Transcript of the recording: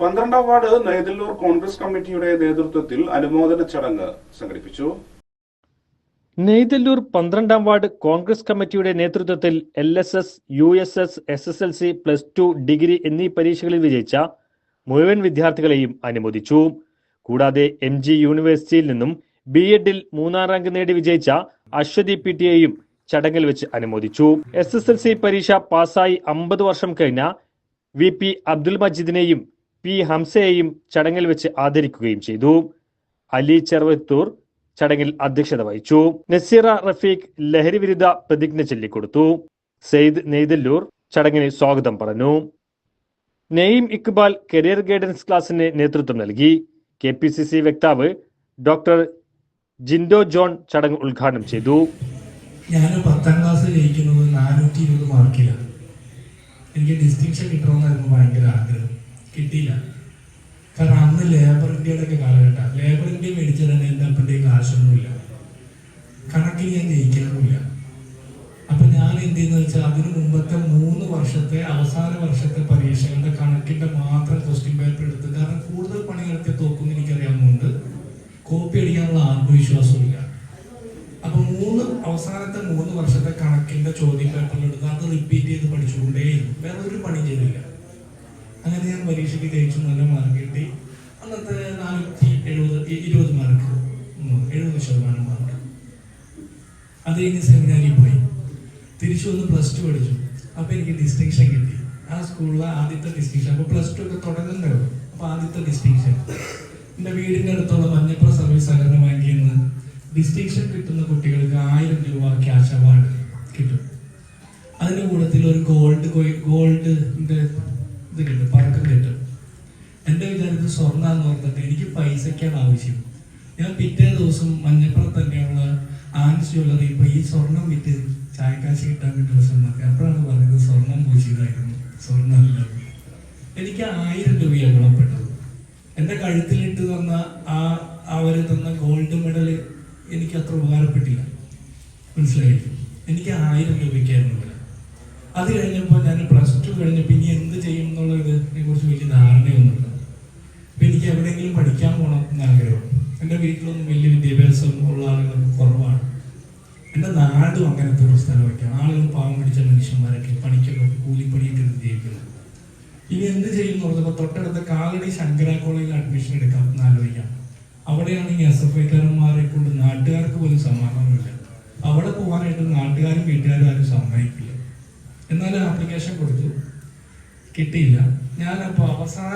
പന്ത്രണ്ടാം വാർഡ് നെയ്തല്ലൂർ കോൺഗ്രസ് കമ്മിറ്റിയുടെ നേതൃത്വത്തിൽ അനുമോദന ചടങ്ങ് സംഘടിപ്പിച്ചു. നെയ്തല്ലൂർ പന്ത്രണ്ടാം വാർഡ് കോൺഗ്രസ് കമ്മിറ്റിയുടെ നേതൃത്വത്തിൽ L S S U S S S S L C plus two degree എന്നീ പരീക്ഷകളിൽ വിജയിച്ച മുഴുവൻ വിദ്യാർത്ഥികളെയും അനുമോദിച്ചു. കൂടാതെ എം ജി യൂണിവേഴ്സിറ്റിയിൽ നിന്നും ബി എഡിൽ മൂന്നാം റാങ്ക് നേടി വിജയിച്ച അശ്വതി പി ടിയെയും ചടങ്ങിൽ വെച്ച് അനുമോദിച്ചു. എസ് എസ് എൽ സി പരീക്ഷ പാസ്സായി അമ്പത് വർഷം കഴിഞ്ഞ വി പി അബ്ദുൽ മജീദിനെയും പി ഹംസയെയും ചടങ്ങിൽ വെച്ച് ആദരിക്കുകയും ചെയ്തു. അലി ചെറുവത്തൂർ ചടങ്ങിൽ അധ്യക്ഷത വഹിച്ചു. നസീറ റഫീഖ് ലഹരി വിരുദ്ധ പ്രതിജ്ഞ ചൊല്ലിക്കൊടുത്തു. സെയ്ദ് നെയ്തല്ലൂർ ചടങ്ങിന് സ്വാഗതം പറഞ്ഞു. നെയ്ം ഇക്ബാൽ കരിയർ ഗൈഡൻസ് ക്ലാസിന് നേതൃത്വം നൽകി. കെ പി സി സി വക്താവ് ഡോക്ടർ ജിൻഡോ ജോൺ ചടങ്ങ് ഉദ്ഘാടനം ചെയ്തു. ഞാൻ പത്താം ക്ലാസ് ജയിക്കുന്നത് നാനൂറ്റി ഇരുപത് മാർക്കിലാണ് എനിക്ക് ഡിസ്റ്റിങ്ഷൻ കിട്ടണമെന്നായിരുന്നു ഭയങ്കര ആഗ്രഹം. കിട്ടിയില്ല. കാരണം അന്ന് ലേബർ ഇന്ത്യയുടെ ഒക്കെ കാലഘട്ടം. ലേബർ ഇന്ത്യ മേടിച്ചിടാൻ എന്റെ അപ്പന്റെ കാശൊന്നുമില്ല. കണക്കിൽ ഞാൻ ജയിക്കാനുമില്ല അപ്പൊ ഞാൻ എന്ത് ചെയ്യുന്ന വെച്ചാൽ അതിന് മുമ്പത്തെ മൂന്ന് വർഷത്തെ അവസാന വർഷത്തെ പരീക്ഷകളുടെ കണക്കിന്റെ മാത്രം ക്വസ്റ്റ്യൻ പേപ്പർ എടുത്ത് കാരണം കൂടുതൽ പണികളൊക്കെ തോക്കുമെന്ന് തോക്കും എനിക്കറിയാവുന്നതുകൊണ്ട് കോപ്പി അടിക്കാനുള്ള ആത്മവിശ്വാസമില്ല അപ്പൊ മൂന്ന് അവസാനത്തെ മൂന്ന് വർഷത്തെ കണക്കിന്റെ ചോദ്യം പേപ്പറിൽ എടുത്ത് അത് റിപ്പീറ്റ് ചെയ്ത് പഠിച്ചുകൊണ്ടേയിരുന്നു. വേറെ ഒരു പണി ചെയ്തില്ല. അങ്ങനെ ഞാൻ പരീക്ഷയ്ക്ക് ജയിച്ചു നല്ല മാർക്ക് കിട്ടി. അന്നത്തെ നാനൂറ്റി എഴുപത് ഇരുപത് മാർക്ക് എഴുപത് ശതമാനം മാർക്ക് അത് കഴിഞ്ഞ് സെമിനാരിൽ പോയി. തിരിച്ചു വന്ന് പ്ലസ് ടു പഠിച്ചു. അപ്പൊ എനിക്ക് ഡിസ്റ്റിങ്ഷൻ കിട്ടി. ആ സ്കൂളിലെ ആദ്യത്തെ ഡിസ്റ്റിങ്ഷൻ അപ്പൊ പ്ലസ് ടു ഒക്കെ തുടങ്ങുന്നേ അപ്പോൾ അപ്പൊ ആദ്യത്തെ ഡിസ്റ്റിങ്ഷൻ എന്റെ വീടിന്റെ അടുത്തുള്ള മഞ്ഞപ്പുറ സർവീസ് സഹകരണ ബാങ്കിൽ നിന്ന് ഡിസ്റ്റിങ്ഷൻ കിട്ടുന്ന കുട്ടികൾക്ക് ആയിരം രൂപ ക്യാഷ് അവാർഡ് കിട്ടും. അതിന്റെ കൂട്ടത്തിൽ ഒരു ഗോൾഡ് ഗോൾഡ് ഇത് കിട്ടും പറക്കം കിട്ടും. എന്റെ വിചാരത്തിൽ സ്വർണ എന്ന് പറഞ്ഞിട്ട് എനിക്ക് പൈസയ്ക്കാണ് ആവശ്യം. ഞാൻ പിറ്റേ ദിവസം മഞ്ഞപ്പുറം തന്നെയുള്ള ആൻസ് ജ്വല്ലറി ഇപ്പൊ ഈ സ്വർണം വിറ്റ് ചായക്കാശ് കിട്ടാൻ വേണ്ടി നോക്കി അപ്പോഴാണ് പറഞ്ഞത് സ്വർണം പൂശിയതായിരുന്നു. സ്വർണമല്ല. എനിക്ക് ആയിരം രൂപയാണ് ഗുണപ്പെട്ടത് എന്റെ കഴുത്തിലിട്ട് തന്ന ആ അവർ തന്ന ഗോൾഡ് മെഡൽ എനിക്ക് അത്ര ഉപകാരപ്പെട്ടില്ല. മനസ്സിലായി? എനിക്ക് ആയിരം രൂപയ്ക്കായിരുന്നു അത് കഴിഞ്ഞപ്പോൾ ഞാൻ പ്ലസ് ടു കഴിഞ്ഞപ്പോൾ ഇനി എന്ത് ചെയ്യും എന്നുള്ളതിനെ കുറിച്ച് വലിയ ധാരണയൊന്നുമില്ല. അപ്പൊ എനിക്ക് എവിടെയെങ്കിലും പഠിക്കാൻ പോകണം എന്ന് ആഗ്രഹം. എന്റെ വീട്ടിലൊന്നും വലിയ വിദ്യാഭ്യാസം ഉള്ള ആളുകൾ കുറവാണ്. എന്റെ നാടും അങ്ങനത്തെ ഒരു സ്ഥലമൊക്കെയാണ്. ആളുകൾ പാവം പിടിച്ച മനുഷ്യന്മാരൊക്കെ പണിക്കൊക്കെ കൂലിപ്പണിയൊക്കെ ജീവിക്കുന്നത് ഇനി എന്ത് ചെയ്യും എന്ന് പറഞ്ഞപ്പോൾ തൊട്ടടുത്ത കാലടി ശങ്കര കോളേജിൽ അഡ്മിഷൻ എടുക്കാം എന്ന് ആലോചിക്കാം. ഈ എസ് എഫ് ഐക്കാരന്മാരെ കൊണ്ട് നാട്ടുകാർക്ക് പോലും സമാധാനമില്ല അവിടെ പോകാനായിട്ട് നാട്ടുകാരും വീട്ടുകാരും ആരും സമ്മതിക്കില്ല. എന്നാലും ആപ്ലിക്കേഷൻ കൊടുത്തു. കിട്ടിയില്ല. ഞാനപ്പോൾ അവസാന